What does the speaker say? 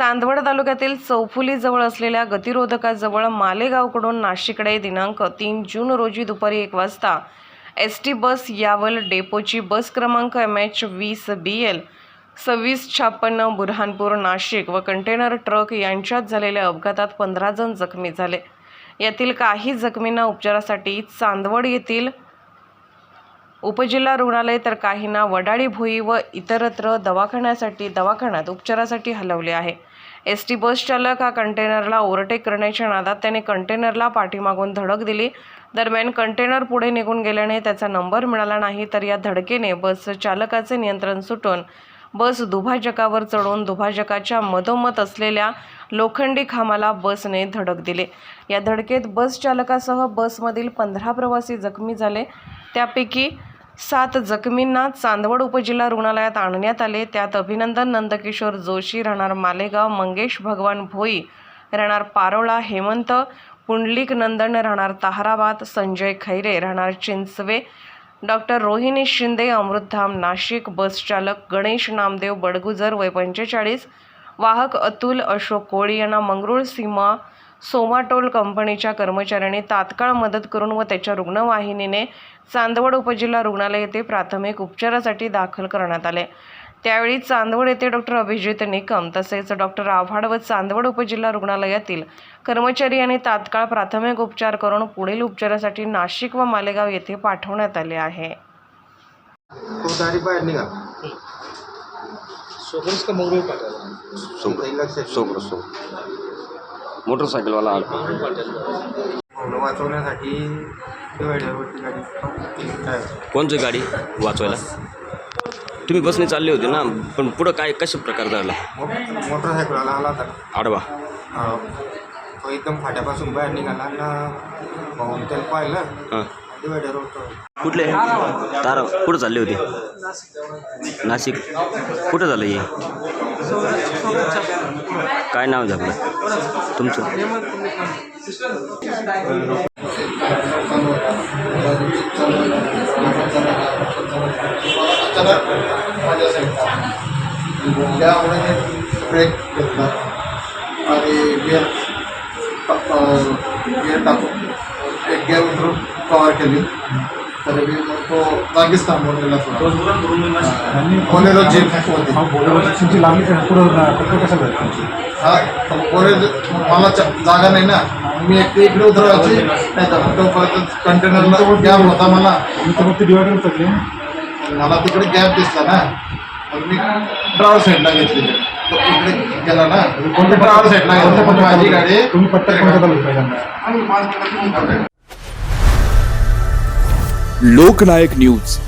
चांदवड तालुक्यातील चौफुली जवळ असलेल्या गतिरोधकाजवळ मालेगावकडून नाशिककडे दिनांक तीन जून रोजी दुपारी एक वाजता एस टी बस यावल डेपोची बस क्रमांक एम एच वीस बी एल सव्वीस छापन्न बुरहानपूर नाशिक व कंटेनर ट्रक यांच्यात झालेल्या अपघातात पंधरा जण जखमी झाले. यातील काही जखमींना उपचारासाठी चांदवड येथील उपजिल्हा रुग्णालय तर काहींना वडाळी भुई व इतरत्र दवाखान्यासाठी दवाखान्यात उपचारासाठी हलवले आहे. एस टी बस चालक हा कंटेनरला ओव्हरटेक करण्याच्या नादात त्याने कंटेनरला पाठीमागून धडक दिली. दरम्यान कंटेनर पुढे निघून गेल्याने त्याचा नंबर मिळाला नाही तर या धडकेने बस चालकाचे नियंत्रण सुटून बस दुभाजकावर चढून दुभाजकाच्या मधोमध असलेल्या लोखंडी खांबाला बसने धडक दिले. या धडकेत बस चालकासह बसमधील पंधरा प्रवासी जखमी झाले. त्यापैकी सात जखमींना चांदवड उपजिल्हा रुग्णालयात आणण्यात आले. त्यात अभिनंदन नंदकिशोर जोशी राहणार मालेगाव मंगेश भगवान भोई राहणार पारोळा हेमंत पुंडलिक नंदन राहणार ताहराबाद संजय खैरे राहणार चिंचवे डॉक्टर रोहिणी शिंदे अमृतधाम नाशिक बस चालक गणेश नामदेव बडगुजर वय पंचेचाळीस वाहक अतुल अशोक कोळी यांना मंगरुळ सीमा सोमाटोल कंपनीच्या कर्मचाऱ्यांनी तात्काळ मदत करून व त्याच्या रुग्णवाहिनीने चांदवड उपजिल्हा रुग्णालय येथे प्राथमिक उपचारासाठी दाखल करण्यात आले. त्यावेळी चांदवड येथे डॉक्टर अभिजित निकम तसेच डॉक्टर आव्हाड व चांदवड उपजिल्हा रुग्णालयातील कर्मचारी यांनी तात्काळ प्राथमिक उपचार करून पुढील उपचारासाठी नाशिक व मालेगाव येथे पाठवण्यात आले आहे. मोटरसायकलवाला वाचवण्यासाठी डिवायडरवरती गाडी? काय? कोणची गाडी वाचवायला? तुम्ही बसने चालले होते ना पण पुढं काय कशा प्रकार झाला? मोटरसायकलवाला आला होता. आडवा. तो एकदम फाट्यापासून बाहेर निघाला आणि भाऊन त्याला पाहिलं. हां. डिवायडरवर तो कुठले? तारा कुठं चालले होते? नाशिक. कुठं झालं हे? काय नाव झालं? तुमचं? अचानक त्यामुळे ब्रेक घेतला आणि गेअर गेअर टाकून एक गेअर उतरून कव्हर केली. तरी मी तो जागीच थांबून गेला थोडा बोलेरो जीप होती तुमची लांबी हा बोलेरो मला चा- जागा नाही ना. मी एक इकडे उतरवायची. नाही तर तो परत कंटेनरला गॅप होता मला. मला तिकडे गॅप दिसला ना. मी ड्रायव्हर साईडला घेतली. तो इकडे गेला ना. कोणत्या ड्रायव्हर साईडला कोणत्या घेतला माझी गाडी. तुम्ही पट्ट्यात लोकनायक न्यूज.